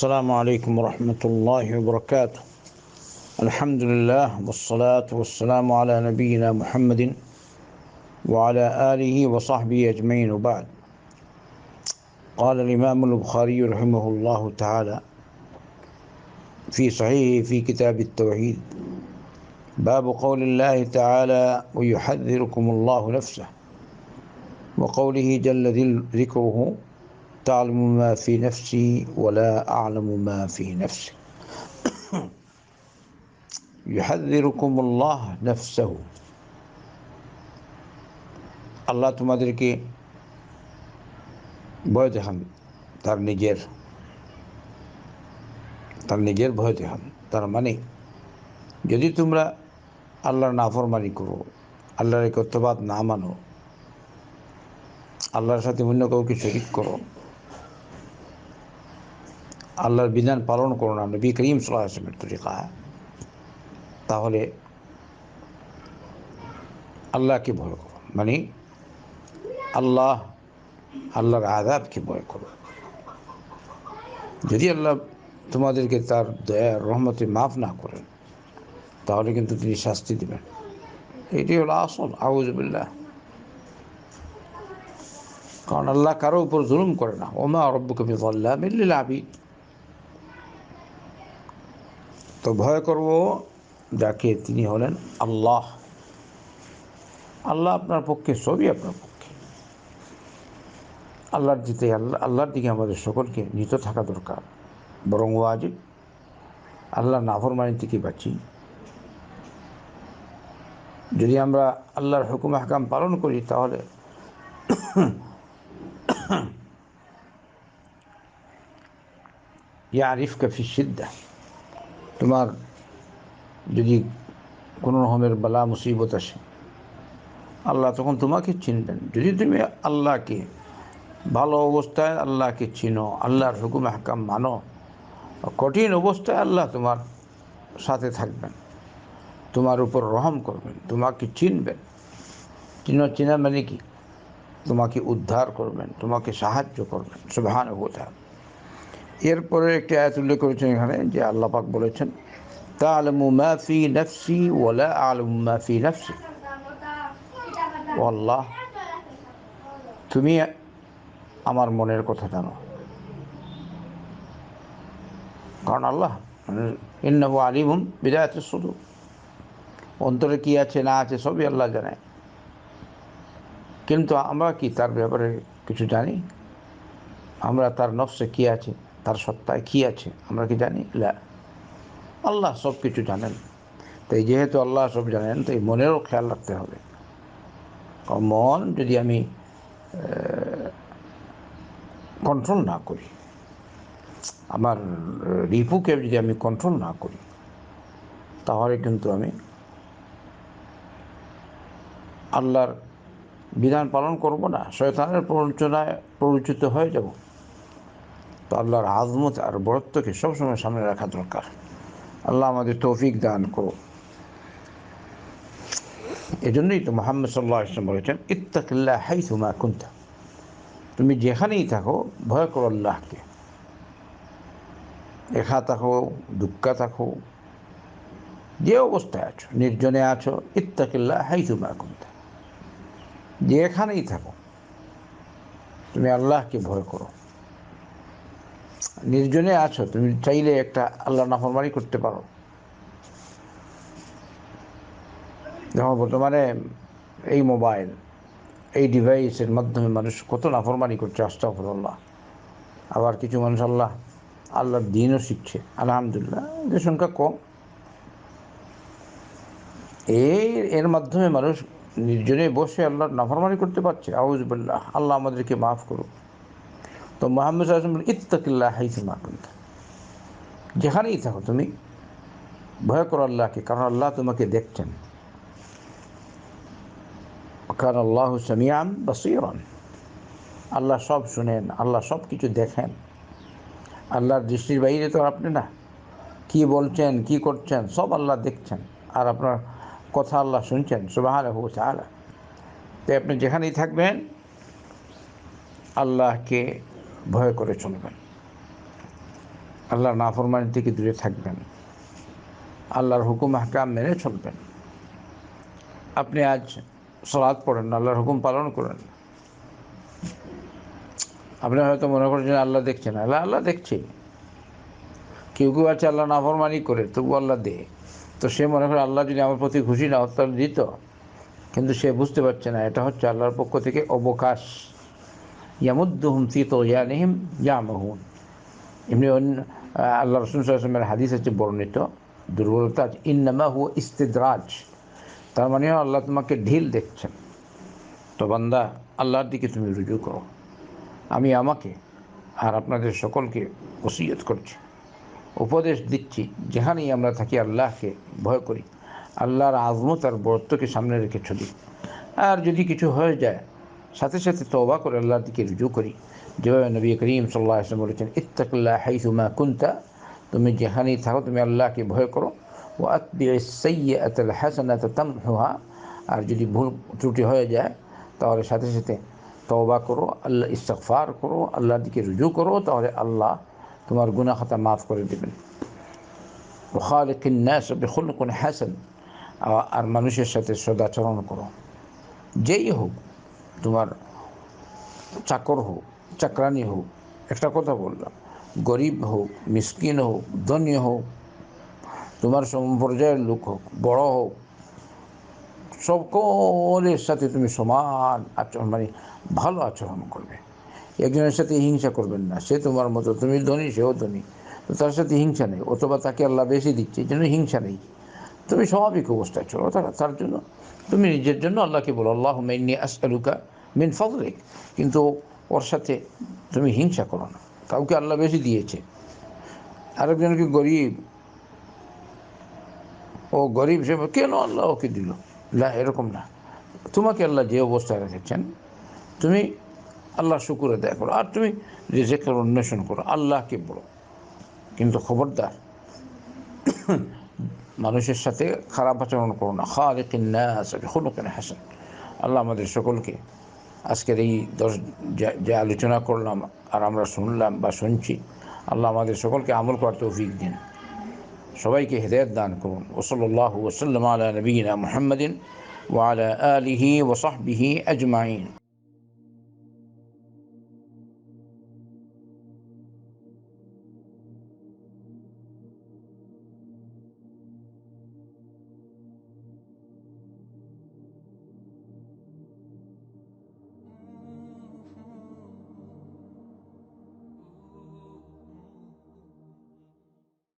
السلام عليكم ورحمة الله وبركاته. الحمد لله والصلاة والسلام على نبينا محمد وعلى آله وصحبه أجمعين وبعد. قال الإمام البخاري رحمه الله تعالى في صحيحه في كتاب التوحيد باب قول الله تعالى ويحذركم الله نفسه وقوله جل ذكره تعلم ما في نفسي ولا أعلم ما في نفسك يحذركم الله نفسه আল্লাহ তোমাদেরকে ভয় দেখান তার নিজের তার নিজের ভয় দেখান তার মানে যদি তোমরা আল্লাহর নাফরমানি করো আল্লাহর কর্তবাদ না মানো আল্লাহর সাথে অন্য কাউকে শরিক করো আল্লাহর বিধান পালন করো না। নবী করিম সাল্লাহ আসলামের তরিকা। তাহলে আল্লাহকে ভয় করো। মানে আল্লাহ, আল্লাহর আদাবকে ভয় করো। যদি আল্লাহ তোমাদেরকে তার দয়া, রহমতে মাফ না করেন, তাহলে কিন্তু তিনি শাস্তি দেবেন। এটি হলো আসল। আউজবিল্লাহ কারণ আল্লাহ কারও উপর জুলুম করে না। ওমা রব্বুকে বিল্লাহ মিল্লিল আবিদ তো ভয় করব যাকে তিনি হলেন আল্লাহ। আল্লাহ আপনার পক্ষে, সবই আপনার পক্ষে। আল্লাহর দিতে আল্লাহ, আল্লাহর দিকে আমাদের সকলকে নিত থাকা দরকার। বরং ওয়াজিব আল্লাহ নাফরমানি থেকে বাঁচি। যদি আমরা আল্লাহর হুকুম, হাকাম পালন করি, তাহলে ইয়া আরিফ কাফি সিদ্ধা তোমার যদি কোনো রকমের বালা, মুসিবত আসে, আল্লাহ তখন তোমাকে চিনবেন। যদি তুমি আল্লাহকে ভালো অবস্থায় আল্লাহকে চিনো, আল্লাহর হুকুম, হাকাম মানো, কঠিন অবস্থায় আল্লাহ তোমার সাথে থাকবেন, তোমার উপর রহম করবেন, তোমাকে চিনবেন। চিনো, চিনা মানে কি? তোমাকে উদ্ধার করবেন, তোমাকে সাহায্য করবেন সুবাহান বোঝা এরপরে একটি আয়াত উল্লেখ করেছেন এখানে, যে আল্লাহ পাক বলেছেন তালমু মাফি নফসি ওলা আলম মাফি নফসি। আল্লাহ তুমি আমার মনের কথা জানো। কারণ আল্লাহ ইন্নবু আলিমুম বিদায়ত শুধু অন্তরে কি আছে, না আছে, সবই আল্লাহ জানে। কিন্তু আমরা কি তার ব্যাপারে কিছু জানি? আমরা তার নফসে কী আছে? তার সত্তায় কী আছে? আমরা কি জানি? লা। আল্লাহ সব কিছু জানেন। তাই যেহেতু আল্লাহ সব জানেন তাই মনেরও খেয়াল রাখতে হবে। মন যদি আমি কন্ট্রোল না করি, আমার রিপুকে যদি আমি কন্ট্রোল না করি, তাহলে কিন্তু আমি আল্লাহর বিধান পালন করব না। শয়তানের প্ররোচনায় প্ররোচিত হয়ে যাব। তো আল্লাহর আজমত আর বরত্বকে সবসময় সামনে রাখা দরকার। আল্লাহ আমাদের তৌফিক দান করো এজন্যই তো মোহাম্মদ সাল্লাহ ইসলাম বলেছেন ইত্তাকিল্লা হাই তুমা কুন্তা। তুমি যেখানেই থাকো, ভয় করো আল্লাহকে। একা থাকো দুঃখা থাকো, যে অবস্থায় আছো, নির্জনে আছো ইত্তাকিল্লা হাই তুমা কুন্তা। যেখানেই থাকো, তুমি আল্লাহকে ভয় করো। নির্জনে আছো, তুমি চাইলে একটা আল্লাহ নাফরমানি করতে পারো। যেমন বর্তমানে এই মোবাইল, এই ডিভাইসের মাধ্যমে মানুষ কত নাফরমানি করছে আস্তাফরল্লাহ আবার কিছু মানুষ আল্লাহ, আল্লাহর দিনও শিখছে, আলহামদুলিল্লাহ, এদের সংখ্যা কম। এই, এর মাধ্যমে মানুষ নির্জনে বসে আল্লাহর নাফরমানি করতে পারছে আউজবুল্লাহ আল্লাহ আমাদেরকে মাফ করুক। তো মোহাম্মদ আসলাম ইত্তাকিল্লা হাইসে মাকুন্ত যেখানেই থাকো তুমি, ভয় করো আল্লাহকে, কারণ আল্লাহ তোমাকে দেখছেন। কারণ আল্লাহ সামিয়ান বাসিরান। আল্লাহ সব শুনেন, আল্লাহ সব কিছু দেখেন। আল্লাহর দৃষ্টির বাইরে তো আপনি না। কি বলছেন, কি করছেন, সব আল্লাহ দেখছেন। আর আপনার কথা আল্লাহ শুনছেন সুবাহ তাহলে তাই আপনি যেখানেই থাকবেন, আল্লাহকে ভয় করে চলবেন। আল্লাহর নাফরমানি থেকে দূরে থাকবেন। আল্লাহর হুকুম হাকাম মেনে চলবেন। আপনি আজ সলাদ পড়েন আল্লাহর হুকুম পালন করেন আপনি হয়তো মনে করছেন আল্লাহ দেখছেন আল্লাহ আল্লাহ দেখছে। কেউ কেউ আছে আল্লাহ নাফরমানি করে তবু আল্লাহ দে তো সে মনে করে আল্লাহ যদি আমার প্রতি খুশি না হতো দিত কিন্তু সে বুঝতে পারছে না, এটা হচ্ছে আল্লাহর পক্ষ থেকে অবকাশ। ইয়ামুদ্দুহুম ফিত ইয়ানিহিম ইয়ামহুন এমনি আল্লাহ রসুল সাল্লামের হাদিস আছে বর্ণিত দুর্বলতা ইন্নামা হুয়া ইস্তেদরাজ তার মানে আল্লাহ তোমাকে ঢিল দেখছেন। তো বান্দা, আল্লাহর দিকে তুমি রুজু করো। আমি আমাকে আর আপনাদের সকলকে ওসিয়ত করছি। উপদেশ দিচ্ছি, যেখানেই আমরা থাকি আল্লাহকে ভয় করি। আল্লাহর আজমত আর বরত্বকে সামনে রেখে চলি। আর যদি কিছু হয়ে যায় সাথে সাথে তবা করে আল্লাহর দিকে রুজু করি। যেভাবে নবী করিম সাল্লাহ আসলাম বলেছেন, ইত্তাকুল্লাহ হাইসুমা কুন্তা তুমি যেখানেই থাকো, তুমি আল্লাহকে ভয় করো। ও আতবি সৈয়াল হাসানাত তামহা আর যদি ভুল ত্রুটি হয়ে যায়, তাহলে সাথে সাথে তওবা করো, আল্লাহ ইস্তফার করো, আল্লাহর দিকে রুজু করো, তাহলে আল্লাহ তোমার গুনা খাতা মাফ করে দেবেন। ওখালিকাস বেখুল কোন হ্যাসান আর মানুষের সাথে সদাচরণ করো। যেই হোক তোমার চাকর হোক, চাকরানি হোক, একটা কথা বললাম। গরিব হোক, মিসকিন হোক, ধনী হোক, তোমার সম্পর্যায়ের লোক হোক, বড় হোক, সকলের সাথে তুমি সমান আচরণ মানে ভালো আচরণ করবে। একজনের সাথে হিংসা করবেন না, সে তোমার মতো, তুমি ধনী, সেও ধনী তার সাথে হিংসা নেই, অথবা তাকে আল্লাহ বেশি দিচ্ছে, এই জন্য হিংসা নেই। তুমি স্বাভাবিক অবস্থায় চলো, তারা, তার জন্য। তুমি নিজের জন্য আল্লাহকে বলো আল্লাহ মেন্নি আসআলুকা মিন ফজলিক কিন্তু ওর সাথে তুমি হিংসা করো না। কাউকে আল্লাহ বেশি দিয়েছে। আরেকজনকে গরিব, ও গরিব সে কেন আল্লাহ ওকে দিল? না এরকম না। তোমাকে আল্লাহ যে অবস্থায় রেখেছেন, তুমি আল্লাহ শুকুর আদায় করো। আর তুমি রেজেকের অন্বেষণ করো, আল্লাহকে বলো। কিন্তু খবরদার মানুষের সাথে খারাপ আচরণ করো না। খালিকিন্নাস হলুকেন হাসান। আল্লাহ আমাদের সকলকে আজকের এই দশ যে আলোচনা করলাম আর আমরা শুনলাম বা শুনছি, আল্লাহ আমাদের সকলকে আমল করার তৌফিক দিন। সবাইকে হেদায়ত দান করুন। ওসল্লাহ ওসাল্লাম আলা নবীনা মুহাম্মদিন ওয়ালা আলিহি ওসাহবিহি আজমাইন।